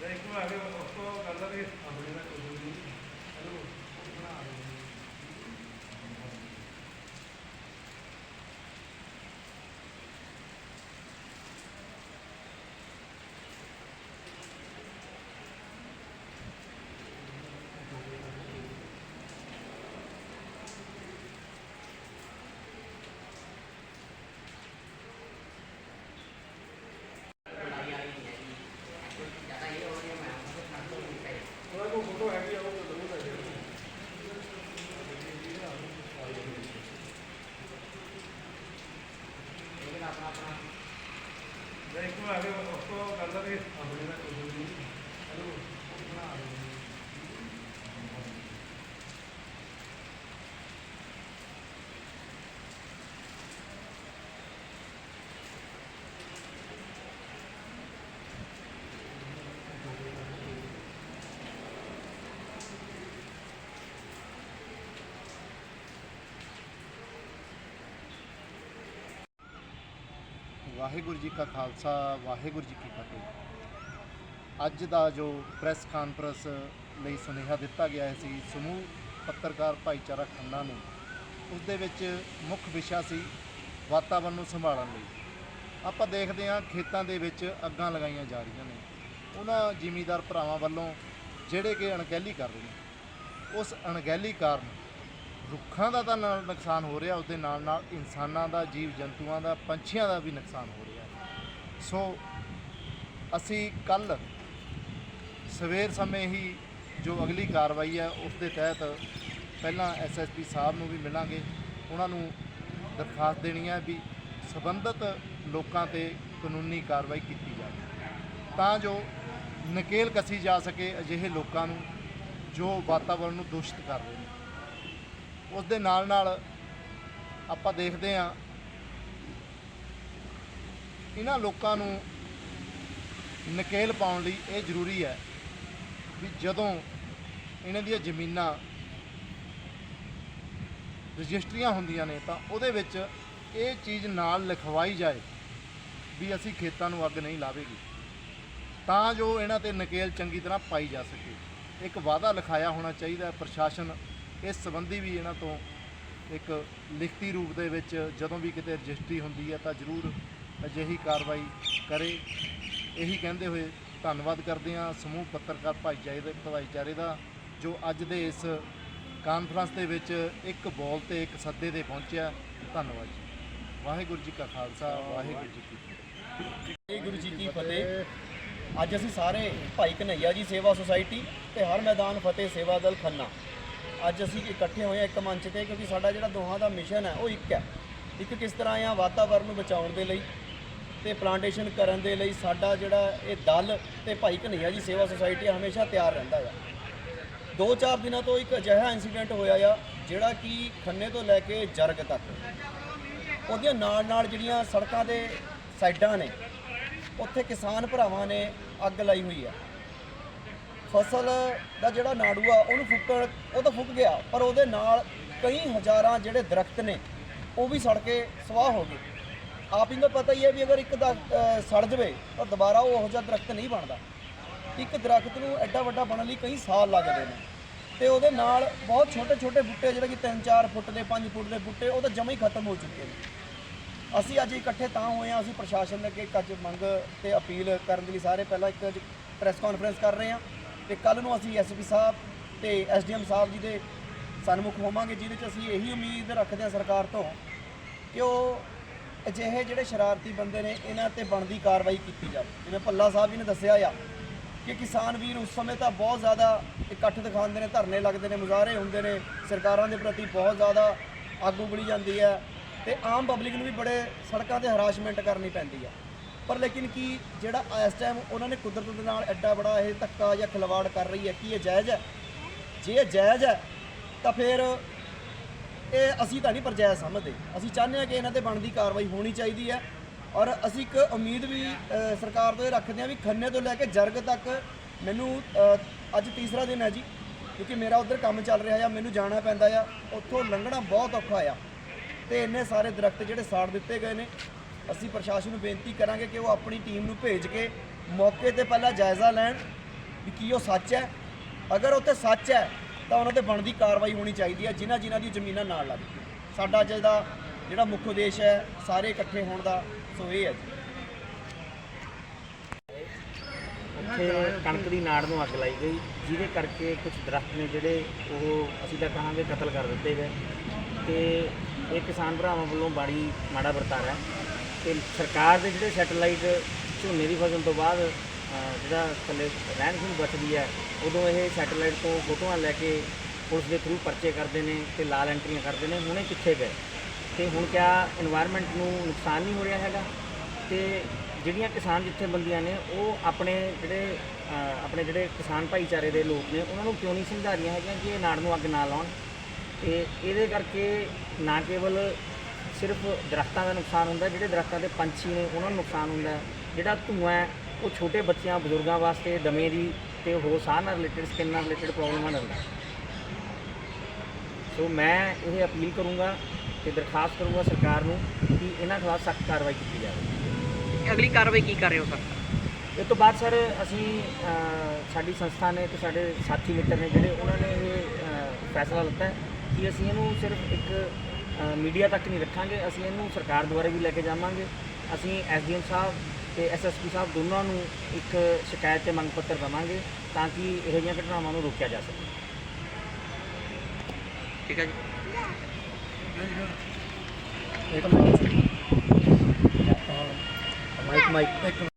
देखो आगे उसको गलत अपने में कुछ नहीं हेलो बना ਦੇਖੋ ਆ ਕੇ ਉਸ ਤੋਂ ਗੱਲ ਵੀ ਆਪਣੇ ਦਾ ਕੋਈ ਨਹੀਂ। ਚਲੋ ਬਣਾ ਲਓ ਵਾਹਿਗੁਰੂ ਜੀ ਕਾ ਖਾਲਸਾ, ਵਾਹਿਗੁਰੂ ਜੀ ਕੀ ਫਤਿਹ। ਅੱਜ ਦਾ ਜੋ ਪ੍ਰੈਸ ਕਾਨਫਰੰਸ ਲਈ ਸੁਨੇਹਾ ਦਿੱਤਾ ਗਿਆ ਸੀ, ਸਮੂਹ ਪੱਤਰਕਾਰ ਭਾਈਚਾਰਾ ਖੰਨਾ ਨੂੰ ਉਸ ਦੇ ਵਿੱਚ ਮੁੱਖ ਵਿਸ਼ਾ ਸੀ ਵਾਤਾਵਰਣ ਨੂੰ ਸੰਭਾਲਣ ਲਈ। ਆਪਾਂ ਦੇਖਦੇ ਹਾਂ ਖੇਤਾਂ ਦੇ ਵਿੱਚ ਅੱਗਾਂ ਲਗਾਈਆਂ ਜਾ ਰਹੀਆਂ ਨੇ। ਉਹਨਾਂ ਜ਼ਿਮੀਂਦਾਰ ਭਰਾਵਾਂ ਵੱਲੋਂ ਜਿਹੜੇ ਕਿ ਅਣਗਹਿਲੀ ਕਰ ਰਹੇ ਨੇ, ਉਸ ਅਣਗਹਿਲੀ ਕਾਰਨ ਰੁੱਖਾਂ ਦਾ ਤਾਂ ਨਾਲ ਨੁਕਸਾਨ ਹੋ ਰਿਹਾ ਉਸ ਦੇ ਨਾਲ ਨਾਲ ਇਨਸਾਨਾਂ ਦਾ, ਜੀਵ ਜੰਤੂਆਂ ਦਾ, ਪੰਛੀਆਂ ਦਾ ਵੀ ਨੁਕਸਾਨ ਹੋ ਰਿਹਾ। ਸੋ ਅਸੀਂ ਕੱਲ ਸਵੇਰ ਸਮੇਂ ਹੀ ਜੋ ਅਗਲੀ ਕਾਰਵਾਈ ਹੈ, ਉਸ ਦੇ ਤਹਿਤ ਪਹਿਲਾਂ ਐਸਐਸਪੀ ਸਾਹਿਬ ਨੂੰ ਵੀ ਮਿਲਾਂਗੇ। ਉਹਨਾਂ ਨੂੰ ਦਰਖਾਸਤ ਦੇਣੀ ਹੈ ਵੀ ਸਬੰਧਤ ਲੋਕਾਂ ਤੇ ਕਾਨੂੰਨੀ ਕਾਰਵਾਈ ਕੀਤੀ ਜਾਵੇ। ਤਾਂ ਜੋ ਨਕੇਲ ਕੱਸੀ ਜਾ ਸਕੇ ਅਜਿਹੇ ਲੋਕਾਂ ਨੂੰ, ਜੋ ਵਾਤਾਵਰਣ ਨੂੰ ਦੂਸ਼ਿਤ ਕਰ ਰਹੇ ਨੇ। ਉਸ ਦੇ ਨਾਲ ਨਾਲ ਆਪਾਂ ਦੇਖਦੇ ਹਾਂ ਇਹਨਾਂ ਲੋਕਾਂ ਨੂੰ ਨਕੇਲ ਪਾਉਣ ਲਈ ਇਹ ਜ਼ਰੂਰੀ ਹੈ ਵੀ ਜਦੋਂ ਇਹਨਾਂ ਦੀਆਂ ਜ਼ਮੀਨਾਂ ਰਜਿਸਟਰੀਆਂ ਹੁੰਦੀਆਂ ਨੇ ਤਾਂ ਉਹਦੇ ਵਿੱਚ ਇਹ ਚੀਜ਼ ਨਾਲ ਲਿਖਵਾਈ ਜਾਏ ਵੀ ਅਸੀਂ ਖੇਤਾਂ ਨੂੰ ਅੱਗ ਨਹੀਂ ਲਾਵੇਗੀ। ਤਾਂ ਜੋ ਇਹਨਾਂ ਤੇ ਨਕੇਲ ਚੰਗੀ ਤਰ੍ਹਾਂ ਪਾਈ ਜਾ ਸਕੇ। ਇੱਕ ਵਾਅਦਾ ਲਿਖਾਇਆ ਹੋਣਾ ਚਾਹੀਦਾ ਪ੍ਰਸ਼ਾਸਨ ਇਸ ਸੰਬੰਧੀ ਵੀ ਇਹਨਾਂ ਤੋਂ ਇੱਕ ਲਿਖਤੀ ਰੂਪ ਦੇ ਵਿੱਚ ਜਦੋਂ ਵੀ ਕਿਤੇ ਰਜਿਸਟਰੀ ਹੁੰਦੀ ਹੈ ਤਾਂ ਜ਼ਰੂਰ ਅਜਿਹੀ ਕਾਰਵਾਈ ਕਰੇ। ਇਹੀ ਕਹਿੰਦੇ ਹੋਏ ਧੰਨਵਾਦ ਕਰਦੇ ਹਾਂ ਸਮੂਹ ਪੱਤਰਕਾਰ ਭਾਈਚਾਰੇ ਦੇ ਭਾਈਚਾਰੇ ਦਾ, ਜੋ ਅੱਜ ਦੇ ਇਸ ਕਾਨਫਰੰਸ ਦੇ ਵਿੱਚ ਇੱਕ ਬੋਲ ਤੇ ਇੱਕ ਸੱਦੇ ਤੇ ਪਹੁੰਚਿਆ। ਧੰਨਵਾਦ ਜੀ। ਵਾਹਿਗੁਰੂ ਜੀ ਕਾ ਖਾਲਸਾ, ਵਾਹਿਗੁਰੂ ਜੀ ਕੀ ਫਤਿਹ। ਵਾਹਿਗੁਰੂ ਜੀ ਕੀ ਫਤਿਹ। ਅੱਜ ਅਸੀਂ ਸਾਰੇ ਭਾਈ ਕਨਈਆ ਜੀ ਸੇਵਾ ਸੁਸਾਇਟੀ ਤੇ ਹਰ ਮੈਦਾਨ ਫਤਿਹ ਸੇਵਾ ਦਲ ਖੰਨਾ। ਅੱਜ ਅਸੀਂ ਇਕੱਠੇ ਹੋਏ ਹਾਂ ਇੱਕ ਮੰਚ ਤੇ ਕਿਉਂਕਿ ਸਾਡਾ ਜਿਹੜਾ ਦੋਹਾਂ ਦਾ ਮਿਸ਼ਨ ਹੈ, ਉਹ ਇੱਕ ਹੈ। ਇੱਕ ਕਿਸ ਤਰ੍ਹਾਂ ਆ ਵਾਤਾਵਰਨ ਨੂੰ ਬਚਾਉਣ ਦੇ ਲਈ ਤੇ ਪਲਾਂਟੇਸ਼ਨ ਕਰਨ ਦੇ ਲਈ ਸਾਡਾ ਜਿਹੜਾ ਇਹ ਦਲ ਤੇ ਭਾਈ ਕਨਈਆ ਜੀ ਸੇਵਾ ਸੁਸਾਇਟੀ ਹਮੇਸ਼ਾ ਤਿਆਰ ਰਹਿੰਦਾ ਹੈ ਦੋ ਚਾਰ ਦਿਨਾਂ ਤੋਂ ਇੱਕ ਅਜਿਹਾ ਇਨਸੀਡੈਂਟ ਹੋਇਆ ਆ, ਜਿਹੜਾ ਕਿ ਖੰਨੇ ਤੋਂ ਲੈ ਕੇ ਜਰਗ ਤੱਕ। ਉਹਦੀਆਂ ਨਾਲ ਨਾਲ ਜਿਹੜੀਆਂ ਸੜਕਾਂ ਦੇ ਸਾਈਡਾਂ ਨੇ, ਉੱਥੇ ਕਿਸਾਨ ਭਰਾਵਾਂ ਨੇ ਅੱਗ ਲਾਈ ਹੋਈ ਆ। ਫਸਲ ਦਾ ਜਿਹੜਾ ਨਾੜੂ ਆ, ਉਹਨੂੰ ਫੁੱਕਣ, ਉਹ ਤਾਂ ਫੁੱਕ ਗਿਆ, ਪਰ ਉਹਦੇ ਨਾਲ ਕਈ ਹਜ਼ਾਰਾਂ ਜਿਹੜੇ ਦਰਖਤ ਨੇ, ਉਹ ਵੀ ਸੜ ਕੇ ਸਵਾਹ ਹੋ ਗਏ। ਆਪ ਹੀ ਨੂੰ ਪਤਾ ਹੀ ਹੈ ਵੀ ਅਗਰ ਇੱਕ ਦਾ ਸੜ ਜਵੇ, ਤਾਂ ਦੁਬਾਰਾ ਉਹ ਉਹੋ ਜਿਹਾ ਦਰਖਤ ਨਹੀਂ ਬਣਦਾ। ਇੱਕ ਦਰਖਤ ਨੂੰ ਐਡਾ ਵੱਡਾ ਬਣਨ ਲਈ ਕਈ ਸਾਲ ਲੱਗਦੇ ਨੇ। ਤੇ ਉਹਦੇ ਨਾਲ ਬਹੁਤ ਛੋਟੇ ਛੋਟੇ ਬੂਟੇ, ਜਿਹੜੇ ਕਿ 3-4 ਫੁੱਟ ਦੇ 5 ਫੁੱਟ ਦੇ ਬੂਟੇ, ਉਹ ਤਾਂ ਜਮਾ ਹੀ ਖਤਮ ਹੋ ਚੁੱਕੇ ਨੇ। ਅਸੀਂ ਅੱਜ ਇਕੱਠੇ ਤਾਂ ਹੋਏ ਹਾਂ, ਅਸੀਂ ਪ੍ਰਸ਼ਾਸਨ ਦੇ ਅੱਗੇ ਇੱਕ ਅੱਜ ਮੰਗ ਤੇ ਅਪੀਲ ਕਰਨ ਦੇ ਲਈ ਸਾਰੇ ਪਹਿਲਾਂ ਇੱਕ ਪ੍ਰੈਸ ਕਾਨਫਰੰਸ ਕਰ ਰਹੇ ਹਾਂ। ਤੇ ਕੱਲ ਨੂੰ ਅਸੀਂ ਐਸਪੀ ਸਾਹਿਬ ਤੇ ਐਸਡੀਐਮ ਸਾਹਿਬ ਜੀ ਦੇ ਸਨਮੁਖ ਹੋਵਾਂਗੇ, ਜਿਹਦੇ 'ਚ ਅਸੀਂ ਇਹੀ ਉਮੀਦ ਰੱਖਦੇ ਹਾਂ ਸਰਕਾਰ ਤੋਂ ਕਿ ਉਹ ਅਜਿਹੇ ਜਿਹੜੇ ਸ਼ਰਾਰਤੀ ਬੰਦੇ ਨੇ, ਇਹਨਾਂ ਤੇ ਬਣਦੀ ਕਾਰਵਾਈ ਕੀਤੀ ਜਾਵੇ। ਜਿਵੇਂ ਭੱਲਾ ਸਾਹਿਬ ਜੀ ਨੇ ਦੱਸਿਆ ਆ ਕਿ ਕਿਸਾਨ ਵੀਰ ਉਸ ਸਮੇਂ ਤਾਂ ਬਹੁਤ ਜ਼ਿਆਦਾ ਇਕੱਠ ਦਿਖਾਉਂਦੇ ਨੇ, ਧਰਨੇ ਲੱਗਦੇ ਨੇ, ਮੁਜ਼ਾਹਰੇ ਹੁੰਦੇ ਨੇ, ਸਰਕਾਰਾਂ ਦੇ ਪ੍ਰਤੀ ਬਹੁਤ ਜ਼ਿਆਦਾ ਆਗੂ ਉਗਲੀ ਜਾਂਦੀ ਹੈ ਤੇ ਆਮ ਪਬਲਿਕ ਨੂੰ ਵੀ ਬੜੇ ਸੜਕਾਂ ਤੇ ਹਰਾਸਮੈਂਟ ਕਰਨੀ ਪੈਂਦੀ ਹੈ। ਪਰ ਲੇਕਿਨ ਕੀ ਜਿਹੜਾ ਇਸ ਟਾਈਮ ਉਹਨਾਂ ਨੇ ਕੁਦਰਤ ਦੇ ਨਾਲ ਐਡਾ ਬੜਾ ਇਹ ਧੱਕਾ ਜਾਂ ਖਿਲਵਾੜ ਕਰ ਰਹੀ ਹੈ ਕੀ ਇਹ ਜਾਇਜ਼ ਹੈ? ਜੇ ਇਹ ਜਾਇਜ਼ ਹੈ ਤਾਂ ਫਿਰ ਇਹ ਅਸੀਂ ਤਾਂ ਨਹੀਂ ਪਰ ਜਾਇਜ਼ ਸਮਝਦੇ। ਅਸੀਂ ਚਾਹੁੰਦੇ ਹਾਂ ਕਿ ਇਹਨਾਂ ਤੇ ਬਣਦੀ ਕਾਰਵਾਈ ਹੋਣੀ ਚਾਹੀਦੀ ਹੈ ਔਰ ਅਸੀਂ ਇੱਕ ਉਮੀਦ ਵੀ ਅ, ਸਰਕਾਰ ਤੋਂ ਇਹ ਰੱਖਦੇ ਹਾਂ ਵੀ ਖੰਨੇ ਤੋਂ ਲੈ ਕੇ ਜਰਗ ਤੱਕ ਮੈਨੂੰ ਅ, ਅੱਜ ਤੀਸਰਾ ਦਿਨ ਹੈ ਜੀ ਕਿਉਂਕਿ ਮੇਰਾ ਉਧਰ ਕੰਮ ਚੱਲ ਰਿਹਾ ਆ ਮੈਨੂੰ ਜਾਣਾ ਪੈਂਦਾ ਆ। ਉੱਥੋਂ ਲੰਘਣਾ ਬਹੁਤ ਔਖਾ ਆ। ਤੇ ਇੰਨੇ ਸਾਰੇ ਦਰਖਤ ਜਿਹੜੇ ਸਾੜ ਦਿੱਤੇ ਗਏ ਨੇ। ਅਸੀਂ ਪ੍ਰਸ਼ਾਸਨ ਨੂੰ ਬੇਨਤੀ ਕਰਾਂਗੇ ਕਿ ਉਹ ਆਪਣੀ ਟੀਮ ਨੂੰ ਭੇਜ ਕੇ ਮੌਕੇ ਤੇ ਪਹਿਲਾਂ ਜਾਇਜ਼ਾ ਲੈਣ ਵੀ ਕੀ ਉਹ ਸੱਚ ਹੈ। ਅਗਰ ਉੱਥੇ ਸੱਚ ਹੈ, ਤਾਂ ਉਹਨਾਂ ਤੇ ਬਣਦੀ ਕਾਰਵਾਈ ਹੋਣੀ ਚਾਹੀਦੀ ਹੈ, ਜਿਨ੍ਹਾਂ ਜਿਨ੍ਹਾਂ ਦੀ ਜ਼ਮੀਨਾਂ ਨਾਲ ਲੱਗ ਸਾਡਾ ਅੱਜ ਦਾ ਜਿਹੜਾ ਮੁੱਖ ਉਦੇਸ਼ ਹੈ, ਸਾਰੇ ਇਕੱਠੇ ਹੋਣ ਦਾ, ਸੋ ਇਹ ਹੈ ਜੀ। ਉੱਥੇ ਕਣਕ ਦੀ ਨਾੜ ਨੂੰ ਅੱਗ ਲਾਈ ਗਈ, ਜਿਹਦੇ ਕਰਕੇ ਕੁਝ ਦਰਖਤ ਨੇ ਜਿਹੜੇ ਉਹ ਅਸੀਂ ਤਾਂ ਕਹਾਂਗੇ ਕਤਲ ਕਰ ਦਿੱਤੇ ਗਏ। ਤੇ ਇਹ ਕਿਸਾਨ ਭਰਾਵਾਂ ਵੱਲੋਂ ਬਾੜੀ ਮਾੜਾ ਵਰਤਾਰਾ ਹੈ। ਤੇ ਸਰਕਾਰ ਦੇ ਜਿਹੜੇ ਸੈਟੇਲਾਈਟ ਝੋਨੇ ਦੀ ਫਸਲ ਤੋਂ ਬਾਅਦ ਜਿਹੜਾ ਥੱਲੇ ਰਹਿਣ ਖੂਨ ਬਚਦੀ ਹੈ, ਉਦੋਂ ਇਹ ਸੈਟੇਲਾਈਟ ਤੋਂ ਫੋਟੋਆਂ ਲੈ ਕੇ ਪੁਲਿਸ ਦੇ ਥਰੂ ਪਰਚੇ ਕਰਦੇ ਨੇ ਤੇ ਲਾਲ ਐਂਟਰੀਆਂ ਕਰਦੇ ਨੇ, ਹੁਣ ਇਹ ਕਿੱਥੇ ਗਏ। ਤੇ ਹੁਣ ਕਿਆ এনवायरमेंट ਨੂੰ ਨੁਕਸਾਨ ਨਹੀਂ ਹੋ ਰਿਹਾ ਹੈਗਾ? ਤੇ ਜਿਹੜੀਆਂ ਕਿਸਾਨ ਜਥੇਬੰਦੀਆਂ ਨੇ, ਉਹ ਆਪਣੇ ਜਿਹੜੇ ਆਪਣੇ ਜਿਹੜੇ ਕਿਸਾਨ ਭਾਈਚਾਰੇ ਦੇ ਲੋਕ ਨੇ, ਉਹਨਾਂ ਨੂੰ ਕਿਉਂ ਨਹੀਂ ਸਮਝਾ ਰਹੀਆਂ ਹੈਗੀਆਂ ਕਿ ਇਹ ਨਾੜ ਨੂੰ ਅੱਗ ਨਾ ਲਾਉਣ? ਤੇ ਇਹਦੇ ਕਰਕੇ ਨਾ ਕੇਵਲ ਸਿਰਫ ਦਰਖਤਾਂ ਦਾ ਨੁਕਸਾਨ ਹੁੰਦਾ ਜਿਹੜੇ ਦਰਖਤਾਂ ਦੇ ਪੰਛੀ ਨੇ ਉਹਨਾਂ ਨੂੰ ਨੁਕਸਾਨ ਹੁੰਦਾ। ਜਿਹੜਾ ਧੂੰਆਂ ਉਹ ਛੋਟੇ ਬੱਚਿਆਂ ਬਜ਼ੁਰਗਾਂ ਵਾਸਤੇ ਦਮੇ ਦੀ ਤੇ ਹੋਰ ਸਾਹ ਨਾਲ ਰਿਲੇਟਡ ਸਕਿਨ ਨਾਲ ਰਿਲੇਟਡ ਪ੍ਰੋਬਲਮਾਂ ਦਿੰਦਾ ਸੋ ਮੈਂ ਇਹ ਅਪੀਲ ਕਰੂੰਗਾ ਤੇ ਦਰਖਾਸਤ ਕਰੂੰਗਾ ਸਰਕਾਰ ਨੂੰ ਕਿ ਇਹਨਾਂ ਖਿਲਾਫ ਸਖਤ ਕਾਰਵਾਈ ਕੀਤੀ ਜਾਵੇ। ਅਗਲੀ ਕਾਰਵਾਈ ਕੀ ਕਰ ਰਹੇ ਹੋ ਸਰ? ਇਹ ਤੋਂ ਬਾਅਦ ਸਰ ਅਸੀਂ ਸਾਡੀ ਸੰਸਥਾ ਨੇ ਤੇ ਸਾਡੇ ਸਾਥੀ ਮਿੱਤਰ ਨੇ ਜਿਹੜੇ ਉਹਨਾਂ ਨੇ ਇਹ ਫੈਸਲਾ ਲਿੱਤਾ ਹੈ ਕਿ ਅਸੀਂ ਇਹਨੂੰ ਸਿਰਫ ਇੱਕ ਮੀਡੀਆ ਤੱਕ ਨਹੀਂ ਰੱਖਾਂਗੇ। ਅਸੀਂ ਇਹਨੂੰ ਸਰਕਾਰ ਦੁਆਰਾ ਵੀ ਲੈ ਕੇ ਜਾਵਾਂਗੇ। ਅਸੀਂ ਐਸਡੀਐਮ ਸਾਹਿਬ ਤੇ ਐਸਐਸਪੀ ਸਾਹਿਬ ਦੋਨਾਂ ਨੂੰ ਇੱਕ ਸ਼ਿਕਾਇਤ ਤੇ ਮੰਗ ਪੱਤਰ ਦੇਵਾਂਗੇ ਤਾਂ ਕਿ ਇਹੋ ਜਿਹੀਆਂ ਘਟਨਾਵਾਂ ਨੂੰ ਰੋਕਿਆ ਜਾ ਸਕੇ। ਠੀਕ ਹੈ ਜੀ। ਇੱਕ ਮਾਈਕ ਮਾਈਕ।